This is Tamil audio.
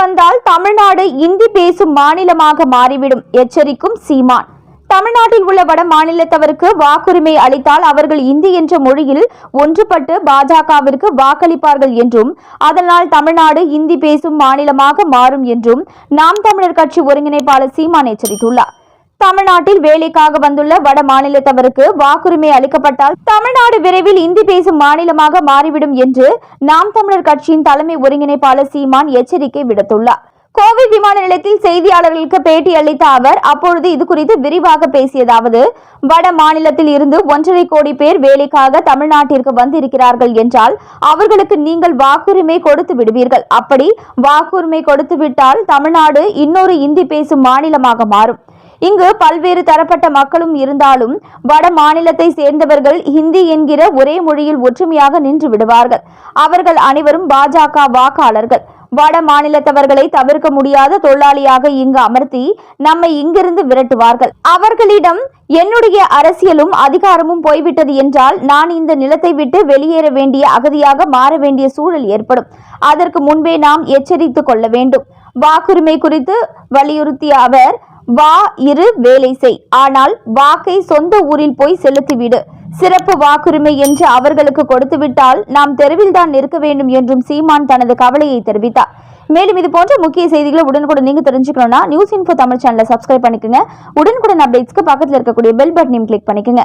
வந்தால் தமிழ்நாடு இந்தி பேசும் மாநிலமாக மாறிவிடும் எச்சரிக்கும் சீமான். தமிழ்நாட்டில் உள்ள வட மாநிலத்தவருக்கு வாக்குரிமை அளித்தால் அவர்கள் இந்தி என்ற மொழியில் ஒன்றுபட்டு பாஜகவிற்கு வாக்களிப்பார்கள் என்றும் அதனால் தமிழ்நாடு இந்தி பேசும் மாநிலமாக மாறும் என்றும் நாம் தமிழர் கட்சி ஒருங்கிணைப்பாளர் சீமான் எச்சரித்துள்ளார். தமிழ்நாட்டில் வேலைக்காக வந்துள்ள வட மாநிலத்தவருக்கு வாக்குரிமை அளிக்கப்பட்டால் தமிழ்நாடு விரைவில் இந்தி பேசும் மாநிலமாக மாறிவிடும் என்று நாம் தமிழர் கட்சியின் தலைமை ஒருங்கிணைப்பாளர் சீமான் எச்சரிக்கை விடுத்துள்ளார். கோவை விமான நிலையத்தில் செய்தியாளர்களுக்கு பேட்டி அளித்த அவர் அப்பொழுது இது குறித்து விரிவாக பேசியதாவது வட மாநிலத்தில் இருந்து ஒன்றரை கோடி பேர் வேலைக்காக தமிழ்நாட்டிற்கு வந்திருக்கிறார்கள் என்றால் அவர்களுக்கு நீங்கள் வாக்குரிமை கொடுத்து விடுவீர்கள். அப்படி வாக்குரிமை கொடுத்து விட்டால் தமிழ்நாடு இன்னொரு இந்தி பேசும் மாநிலமாக மாறும். இங்கு பல்வேறு தரப்பட்ட மக்களும் இருந்தாலும் வட மாநிலத்தை சேர்ந்தவர்கள் ஹிந்தி என்கிற ஒரே மொழியில் ஒற்றுமையாக நின்று விடுவார்கள். அவர்கள் அனைவரும் பாஜக வாக்காளர்கள். வட மாநிலத்தவர்களை தவிர்க்க முடியாத தொழிலாளியாக இங்கு அமர்த்தி நம்மை இங்கிருந்து விரட்டுவார்கள். அவர்களிடம் என்னுடைய அரசியலும் அதிகாரமும் போய்விட்டது என்றால் நான் இந்த நிலத்தை விட்டு வெளியேற வேண்டிய அகதியாக மாற வேண்டிய சூழல் ஏற்படும். அதற்கு முன்பே நாம் எச்சரித்துக் கொள்ள வேண்டும். வாக்குரிமை குறித்து வலியுறுத்திய அவர் வா இரு வேலை செய். ஆனால் வாக்கை சொந்த ஊரில் போய் செலுத்திவிடு. சிறப்பு வாக்குரிமை என்று அவர்களுக்கு கொடுத்துவிட்டால் நாம் தெருவில் தான் நிற்க வேண்டும் என்றும் சீமான் தனது கவலையை தெரிவித்தார். மேலும் இது போன்ற முக்கிய செய்திகளை உடனுக்குடன் நீங்க தெரிஞ்சுக்கணும்னா நியூஸ் இன்ஃபோ தமிழ் சேனலை சப்ஸ்கிரைப் பண்ணிக்கோங்க. உடனுக்குடன் அப்டேட்ஸ்க்கு பக்கத்தில் இருக்கக்கூடிய பெல் பட்டனையும் கிளிக் பண்ணிக்கோங்க.